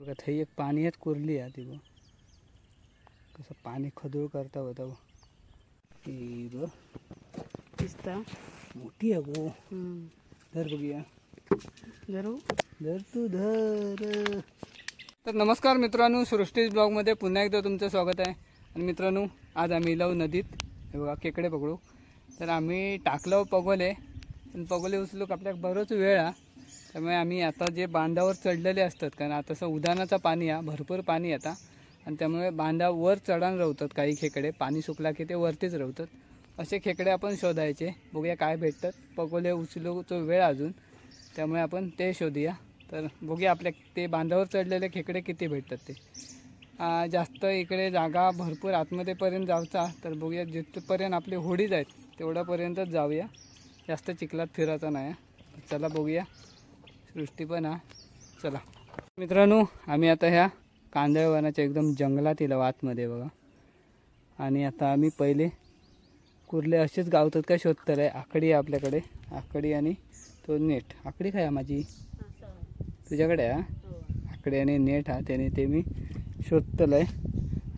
बघा थंय एक पाण्यात कुरली आहे ती कसं पाणी खदूळ करता होता बघ दिसता. मोठी आहे गो. धर बघूया जरू धर? तू धर. तर नमस्कार मित्रांनो सृष्टीज ब्लॉगमध्ये पुन्हा एकदा तुमचं स्वागत आहे. आणि मित्रांनो आज आम्ही इलाव नदीत. हे बघा केकडे पकडू. तर आम्ही टाकलं पगोले. पण पगोले उचलूक आपल्याक बरोच वेळ हा. त्यामुळे आम्ही आता जे बांधावर चढलेले असतात कारण आता असं उदानाचं पाणी हा भरपूर पाणी येता आणि त्यामुळे बांधावर चढान राहतात काही खेकडे पाणी सुकला की ते वरतीच राहतात असे खेकडे आपण शोधायचे बघूया काय भेटतात. पगोले उचलूचो वेळ अजून. त्यामुळे आपण ते शोधूया. तर बघूया आपल्या ते बांधावर चढलेले खेकडे किती भेटतात ते. जास्त इकडे जागा भरपूर आतमध्येपर्यंत जायचा तर बघूया जिथपर्यंत आपली होडीज आहेत तेवढ्यापर्यंतच जाऊया. जास्त चिखलात फिरायचा नाही. चला बघूया. सृष्टी पण हा चला. मित्रांनो आम्ही आता ह्या कांदळवनाच्या एकदम जंगलात येलो आतमध्ये बघा. आणि आता आम्ही पहिले कुर्ले असेच गावतात काय शोधतलं आहे आकडी आहे आपल्याकडे. आकडी आणि तो नेट. आकडी काय आहे माझी? तुझ्याकडे आहे हा? आकडी आणि नेट हा? त्याने ते मी शोधतलं आहे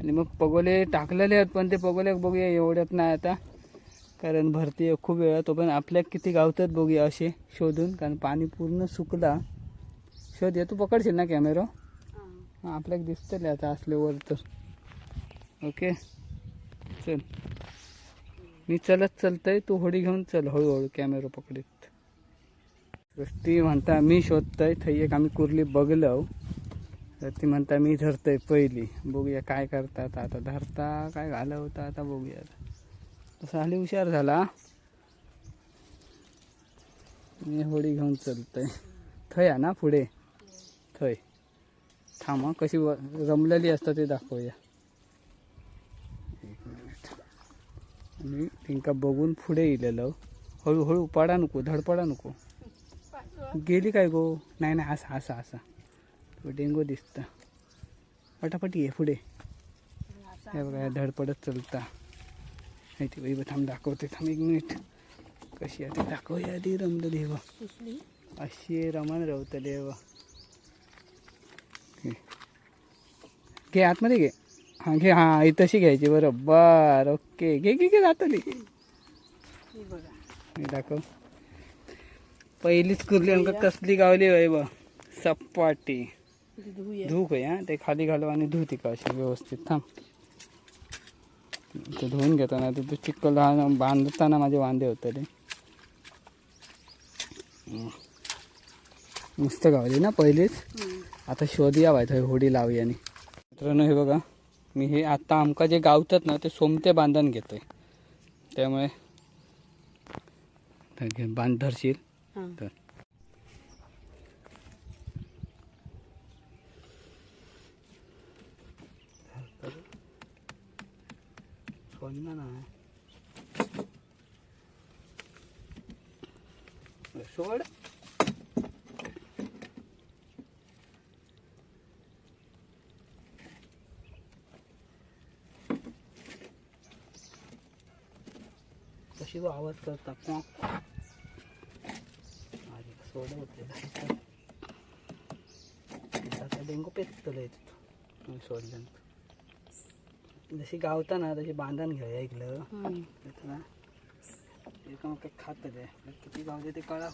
आणि मग पगोले टाकलेले आहेत पण ते पगोले बघूया एवढ्यात नाही आता. कारण भरती आहे खूप वेळ. तो पण आपल्या किती गावतात बघूया असे शोधून कारण पाणी पूर्ण सुकला. शोध या तू पकडशील ना कॅमेरा हां. आपल्याला दिसतले आता असल्यावर तर. ओके? चल. मी चलत चलतय तू होडी घेऊन चल हळूहळू कॅमेरा पकडीत. सृष्टी म्हणता मी शोधतोय थंय एक आम्ही कुर्ली बघलो तर ती म्हणता मी धरतोय पहिली. बघूया काय करतात आता धरता काय घालवता आता बघूया तसा हल्ली हुशार झाला. मी होडी घेऊन चलतोय. थंय आहे ना पुढे? थंय. थांब कशी रमलेली असतात ते दाखवूया. एक मिनिट. आणि तिंका बघून पुढे येलेलो हळूहळू पडा नको धडपडा नको. गेली काय गो? नाही नाही असा असा असा. डेंगू दिसता. पटापटी आहे पुढे. हे बघा धडपडत चलता. हे ती बाई थांब दाखवते थांब एक मिनिट. कशी आहे ते? दाखवूया आधी रमलेली बा सुचली अशी रमण रवतले बा घे. आतमध्ये घे. हां घे हां ही तशी घ्यायची बरोबर. ओके घे घे घे जातली. दाखव. पहिलीच कुर्ली आमका कसली गावली होय बा. सपाटी. ती धूक आहे हा. ते खाली घालव आणि धू ती का अशी व्यवस्थित. थांब. ते धुवून घेताना ते तू चिखल लहान बांधताना माझे वांदे होते ते मस्त गावली ना पहिलीच. आता शोध यावाय थंय होडी लावी आणि. मित्रांनो हे बघा मी हे आता आमका जे गावतात ना ते सोमते बांधून घेतोय. त्यामुळे तर घे, बांध धरशील. हा. तर सोडणार नाही सोड कशी गो आवाज करता कोण आधी सोड होते आता डेंगू पेचतलं येत सोडल्यानंतर जशी गावताना तशी बांधण घेऊया ऐकलं. ना एका मग काही खात ते. किती गावते ते कळा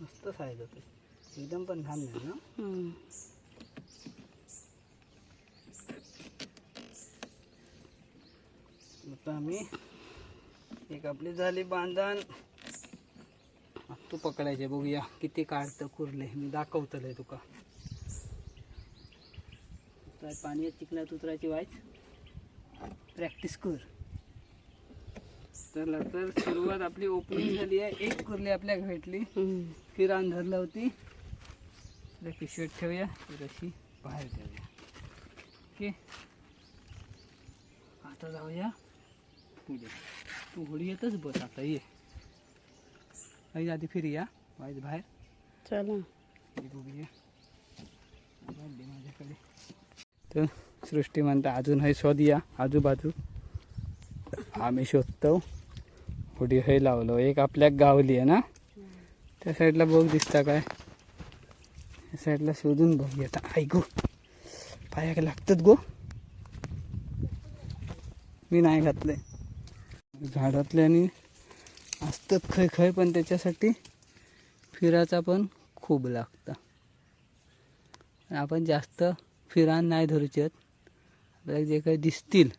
मस्त साईज होते एकदम पण घाम नाही ना. आता आम्ही एक आपली झाली बांधण. तू पकडायचे बघूया. किती काढतं कुरले. मी दाखवतलंय तुका. उतराय पाण्यात चिखलात उतरायची वायच प्रॅक्टिस कर. चला तर सुरुवात आपली ओपनिंग झाली आहे. एक कुर्ली आपल्याला भेटली. ती फिरान धरलं होती. आपल्या पिशवीत ठेवूया. रशी अशी बाहेर ठेवूया ओके. आता जाऊया पुढे. तू होडी येतच बस आता ये. आई आधी फिरूया वाईट बाहेर चला. माझ्याकडे. तर सृष्टी म्हणता अजून हे शोध या आजूबाजू. आम्ही शोधतो. पुढे हे लावलो. एक आपल्या गावली आहे ना? त्या साईडला बघ दिसता काय? या साईडला शोधून बघ आता. ऐक गो पाया लागतात गो. मी नाही घातले झाडातले आणि असतात खय खय पण त्याच्यासाठी फिराचा पण खूप लागता. आपण जास्त फिरान नाही धरूचे आपल्याला जे काही दिसतील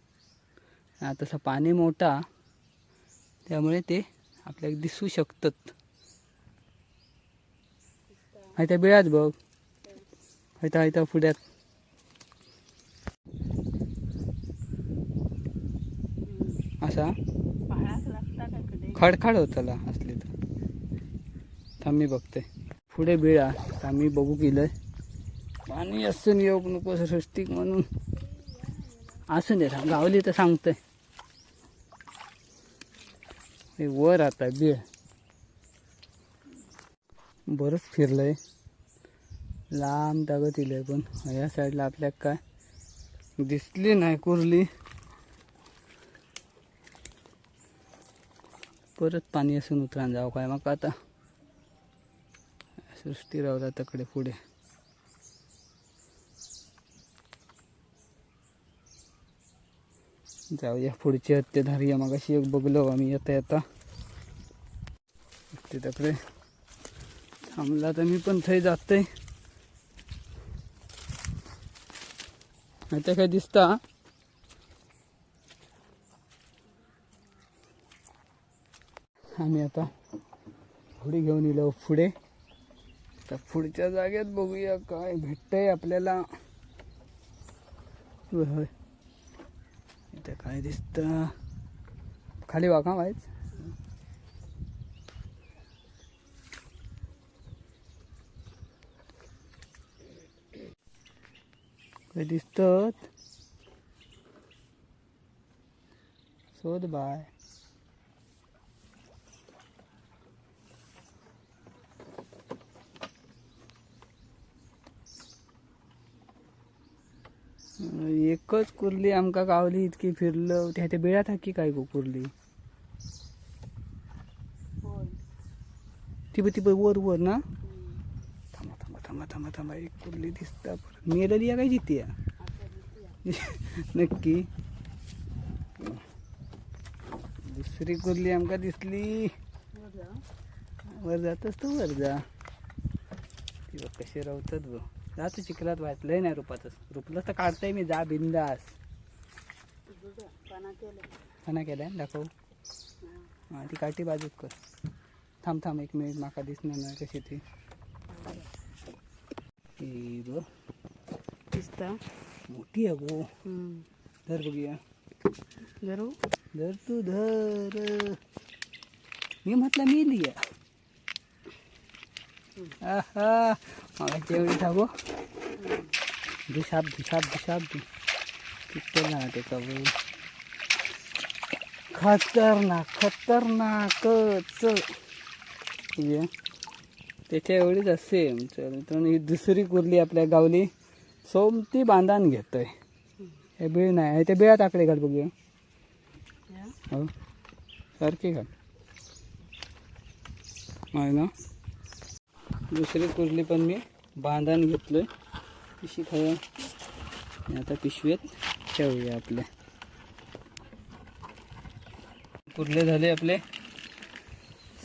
तसं पाणी मोठा त्यामुळे ते आपल्याला दिसू शकतात. हाय बिळात बघ हायता हायता पुढ्यात. असा पहाडाक लागता का कडे खडखड होताला असली तर. थांबी बघते. पुढे बिळा. थांबी बघू गेलंय पाणी असून येऊ नको सृष्टिक म्हणून. असून दे गावली तर सांगतोय. हे वर आता बिळ. बरंच फिरलंय. लांब दागत इलंय पण. या साईडला आपल्याक काय? दिसली नाही कुरली. परत पाणी असून उतरान जावं काय मग आता. सृष्टी रावला तकडे पुढे. जाऊया पुढची हत्या धरूया मग अशी एक बघलो आम्ही येता येता. ते तकडे. थांबला तर मी पण थंय जातोय. आता काय दिसता? आम्ही आता होडी घेऊन येलो पुढे. तर पुढच्या जागेत बघूया काय भेटतंय आपल्याला. होय इथं काय दिसतं? खाली वाका व्हायच काय दिसतात शोध बाय. एकच कुर्ली आमका गावली इतकी फिरलं. त्या त्या बिळात थाकी काय गो कुर्ली? होय ती ती वर वर ना? थांबा थांबा थांबा थांबा थांबा. एक कुर्ली दिसता परत. मेलेली या काय जिती नक्की. दुसरी कुर्ली आमका दिसली. वर जातच तर वर जा. ती कशी रावतात बघ जा तू चिखलात वाचलंय नाही रुपातच. रुपलं तर काढताय मी जा बिंदास. खाना केलाय दाखव. हां. ती काठी बाजूक कर. थांब थांब एक मिनिट माका दिसणार नाही कशी ती. दिसता. मोठी आहे गो. धर बघूया जरू धर? तू धर. मी म्हटलं मेली आहे. आहा मला तेवढी थांबो दुशाब दुशाब दुशाब दु किती ना त्याचा बघ खतरनाक खतरनाकच त्याच्या एवढीच चल मित्रांनो ही दुसरी कुर्ली आपल्या गावली सोमती बांधान घेतोय हे बीळ नाही हे त्या बिळात आकडे घाल बघूया हो सारखी घाल आहे ना दुसरी कुर्ली पण मी बांधण घेतलोय. पिशी खाऊया. आणि आता पिशवीत ठेवूया आपल्या. कुर्ले झाले आपले.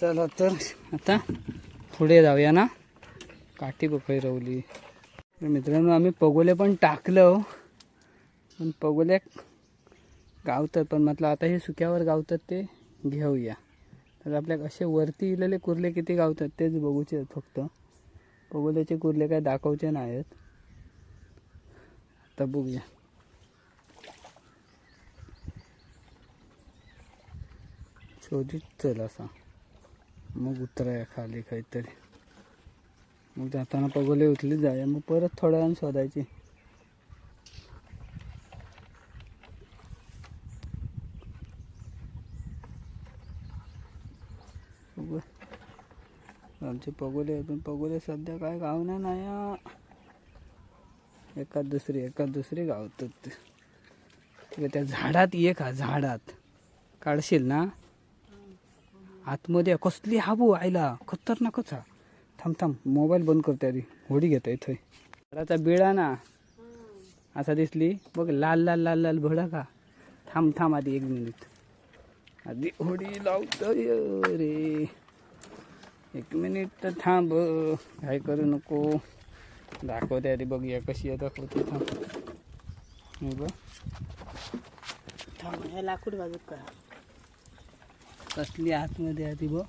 चला तर आता पुढे जाऊया ना. काठी बघाय रवली तर मित्रांनो आम्ही पगोले पण टाकलं हो. पण पगोल्या गावतात. पण म्हटलं आता हे सुक्यावर गावतात ते घेऊया. तर आपल्या असे वरती इलेले कुर्ले किती गावतात तेच बघूचे फक्त. पगोल्याचे कुर्ले काय दाखवचे नाहीत. आता बघूया. शोधित चल असा. मग उतराया खाली काहीतरी. मग जाताना पगोले उचली जाऊया मग परत थोड्या वेळानं शोधायची बघू. आमचे पगोले पण पगोले सध्या काय गावना नाही एका दुसरी एका दुसरी गावतात त्या झाडात ये का झाडात. काढशील ना? आतमध्ये कसली हाबू आयला खतरनाकच हा. थांब थांब. मोबाईल बंद करतो आधी होडी घेतो इथं झाडाचा बिळा ना. असा दिसली. बघ लाल लाल लाल लाल भडा का. थांब थांब आधी एक मिनिट. आधी होडी लावतोय रे. एक मिनिट तर थांब. काय करू नको. दाखवते आधी बघूया कशी आहे दाखवते थांब. हे बघ. थांब हे लाकूड बाजूक करा. कसली आतमध्ये आहे ती बघ.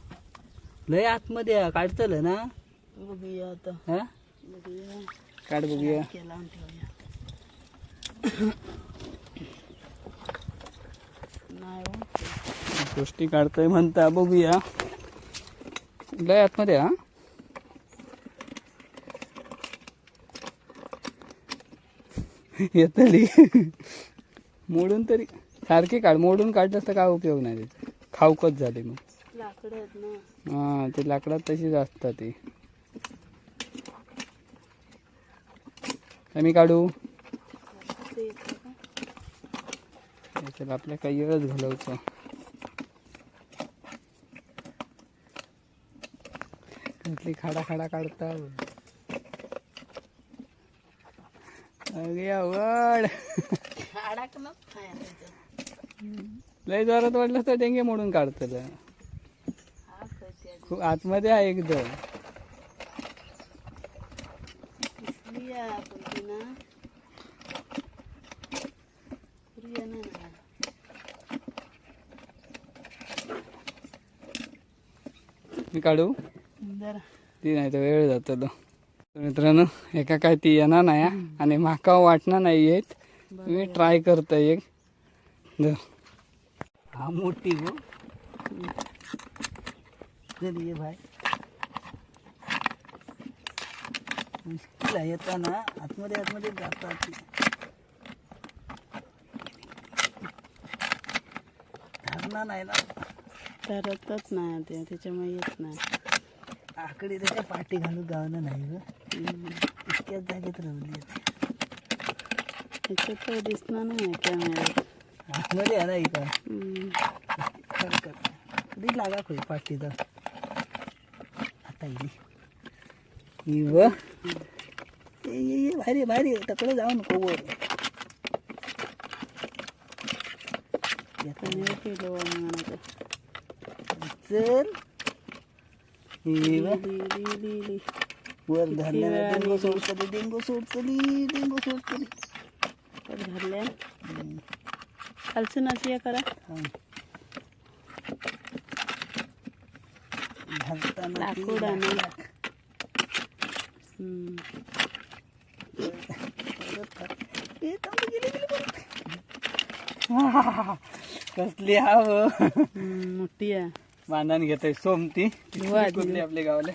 लय आतमध्ये आहे काढतलं ना? बघूया आता. हा? बघूया. काढ बघूया. आणि ठेवूया. नाही हो. गोष्टी काढतोय म्हणता बघूया. लय आतमध्ये हा. येतली. मोडून तरी. सारखे काढ मोडून काढलं तर काय उपयोग नाही त्याचा. खाऊकच झाले मग. हा ते लाकडात तशीच असतात ते. मी काढू. आपल्या काही वेळच घालवचं कसली खाडा खाडा काढता अगे आवड. लय जोरात वाटलं तर डेंगे मोडून काढतलं खूप आतमध्ये आहे एकदम. मी काढू? जरा. ती नाही तर वेळ जातो तो. तर मित्रांनो एका काय ती येणार नाही हा. आणि माका वाटणार नाही येत. मी ट्राय करतो एक. हा मोठी गो. ये भाई. मुश्किल आहे येताना आतमध्ये आतमध्ये जातात धरणार नाही ना. तरतच नाही ते त्याच्यामुळे येत नाही. आकडे त्याच्या पाठी घालून गावलं नाही ग. इतक्याच जागेत रवली त्याच्यात काही दिसणार नाही कॅमेऱ्यात आतमध्ये आला कर कधी लागा खोय पाठीचा आता येईल ही व. ये भारी भारी तकडे जाऊ नको वर. येता कॅमेरा केलं चल. वर धरल्या डेंगो? सोडतली डेंगो सोडतली डेंगो सोडतली. धरल्या. हे. करा घालताना लाकूड आणि-. कसली हम्म, मोठी आहे. बांधण घेतोय. सोमती. धुवा आधी. कुठली आपले गावले.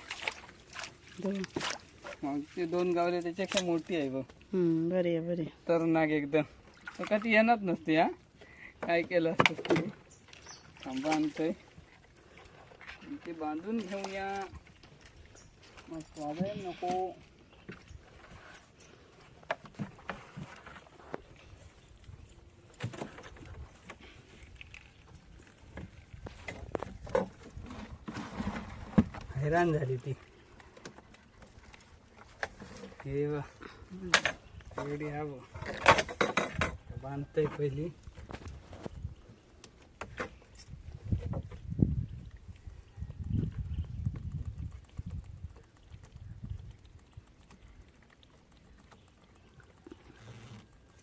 मग ते दोन गावले त्याच्यापेक्षा मोठी आहे बघ. बरी आहे बरी आहे. तर नाग एकदम. का ती येणार नसते हा? काय केलं असतं थांबा आणतोय. ते बांधून घेऊया. नको. हैराण झाली ती हे बघ. हा बघ. पहिली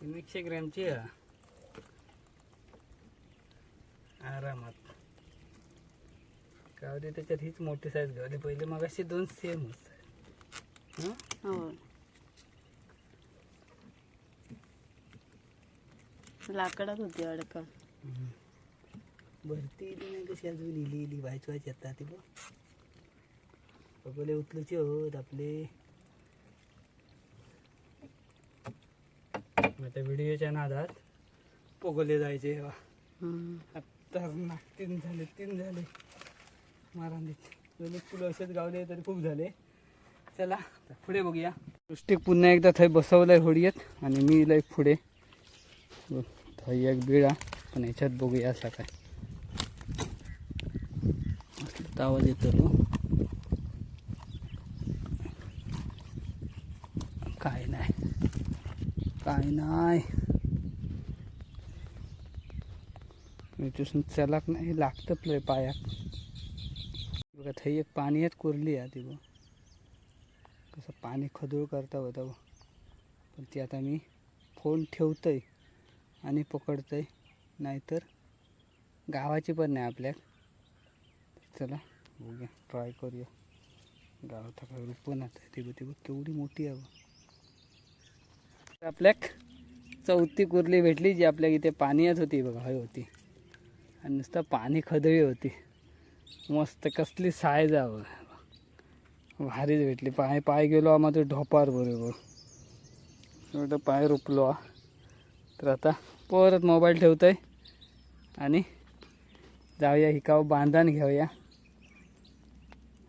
तीन ग्रॅमची आहे हा. आरामात गावली त्याच्यात हीच मोठी साईज गावली पहिले मग अशी दोन सेम हं? हो लाकडात होती अडका. भरती नाही कशी अजून इली इली व्हायच व्हायच येतात ती बघ. पगोले उचलूचे होत आपले. आता व्हिडिओच्या नादात पगोले जायचे. आता नाक तीन झाले तीन झाले. मारांनीत फुलं असेच गावले तरी खूप झाले. चला पुढे बघूया. दृष्टिक पुन्हा एकदा थंय बसवलंय होडीयत आणि मी लय पुढे. थंय एक बिळा पण ह्याच्यात बघूया असा काय. आवाज येतो तो. काय नाही. काय नाही. इथून चलाक नाही लागतं प्लय पायात. बघा थंय एक पाणी आहेत कुरली आहे ती कसं पाणी खदूळ करता होता बघ पण ती आता मी फोन ठेवतोय आणि पकडतोय नाहीतर गावाची पण नाही आपल्याक चला बघूया ट्राय करूया. गावात पण आता तिघं बघ ती केवढी मोठी आहे आपल्याक चौथी कुर्ली भेटली जी आपल्या इथे पाण्यात होती बघा हय होती. आणि नुसतं पाणी खदळी होती. मस्त कसली साय आहे भारीच भेटली. पाय पाय गेलो आम्हा तो ढोपार बरोबर. एवढं पाय रुपलो. हा. तर आता परत मोबाईल ठेवतोय. आणि जाऊया हिकाव बांधण घेऊया.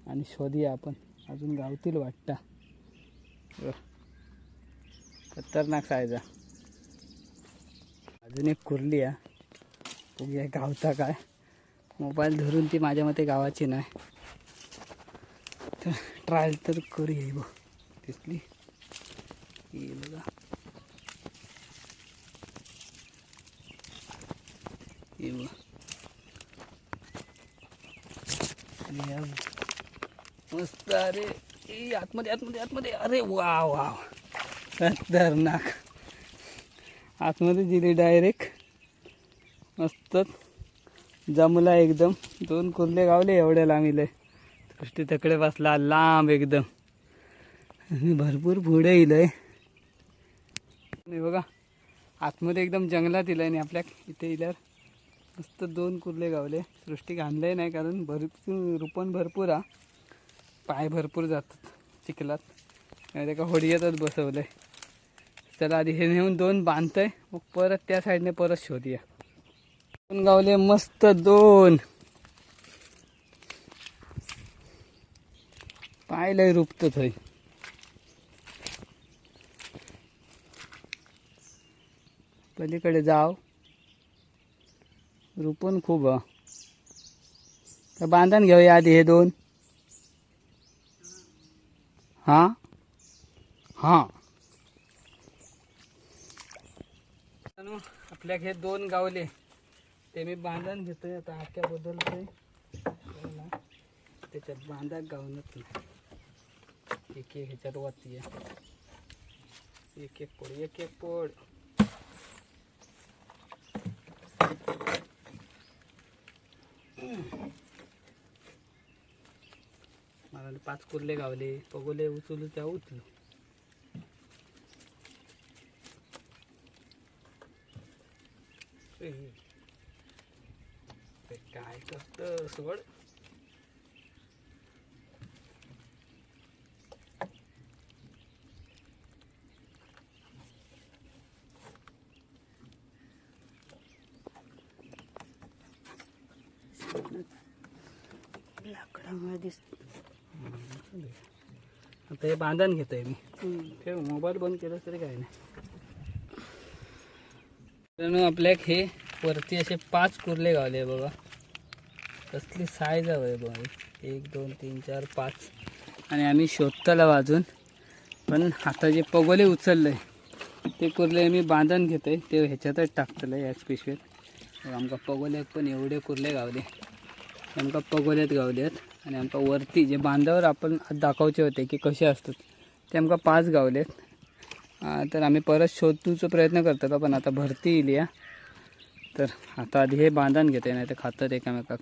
आणि शोधूया आपण. अजून गावतील वाटता. खतरनाक सायजा अजून एक कुर्ली आहे. बघूया गावता काय. मोबाईल धरून ती माझ्या मते गावाची नाही. तर ट्रायल तर करूया बघ दिसली. ये बघा. ये बघ. मस्त अरे ए, आतमध्ये आतमध्ये आतमध्ये. अरे वा वा खतरनाक. आतमध्ये दिली डायरेक्ट मस्तच जमला एकदम. दोन कुर्ले गावले एवढ्या लांबीले. सृष्टी तकडे बसला लांब एकदम. आणि भरपूर पुढे येईल बघा आतमध्ये एकदम जंगलात येईल आणि आपल्या इथे इल्यावर मस्त दोन कुर्ले गावले. सृष्टी घाणलंही नाही कारण भरपूर रुपण भरपूर हा. पाय भरपूर जातात चिखलात. आणि त्याका होडियातच बसवलंय. चला आधी हे नेऊन दोन बांधतंय. मग परत त्या साईडने परत शोधूया. दोन गावले मस्त दोन. पाय रुपत थंय. पलीकडे जाव. रुपून खूप हा. तर बांधण घेऊया आधी हे दोन. हा? हा. आपल्याक हे दोन गावले. ते मी बांधण घेतोय आता आख्या बदलतोय. ना, त्याच्यात बांधा गावनच नाही एक एक ह्याच्यात वाती एक एक पोड एक एक पोड मला पाच कुर्ले गावले. पगोले उचलू त्या उचलू. Mm-hmm. काय करत सोड? लाकडामुळे दिसत. आता हे बांधण घेतोय मी. हम्म. ठेव मोबाईल बंद केलं तरी काय नाही. आपल्याक हे वरती असे पाच कुर्ले गावले बघा. कसली साईज हवं आहे बघा. एक दोन तीन चार पाच. आणि आम्ही शोधताला वाजून पण आता जे पगोले उचलले ते कुर्ले मी बांधण घेतोय. ते ह्याच्यातच टाकतलं याच पिशवीत. आमका पगोल्यात पण एवढे कुर्ले गावले. आमका पगोल्यात गावल्यात आणि आमका वरती जे बांधावर आपण दाखवचे होते की कसे असतात ते आमका पाच गावलेत. आहेत तर आम्ही परत शोधूचा प्रयत्न करतो पण आता भरती इली तर आता आधी हे बांधून घेते नाही तर खातात एकामेकाक.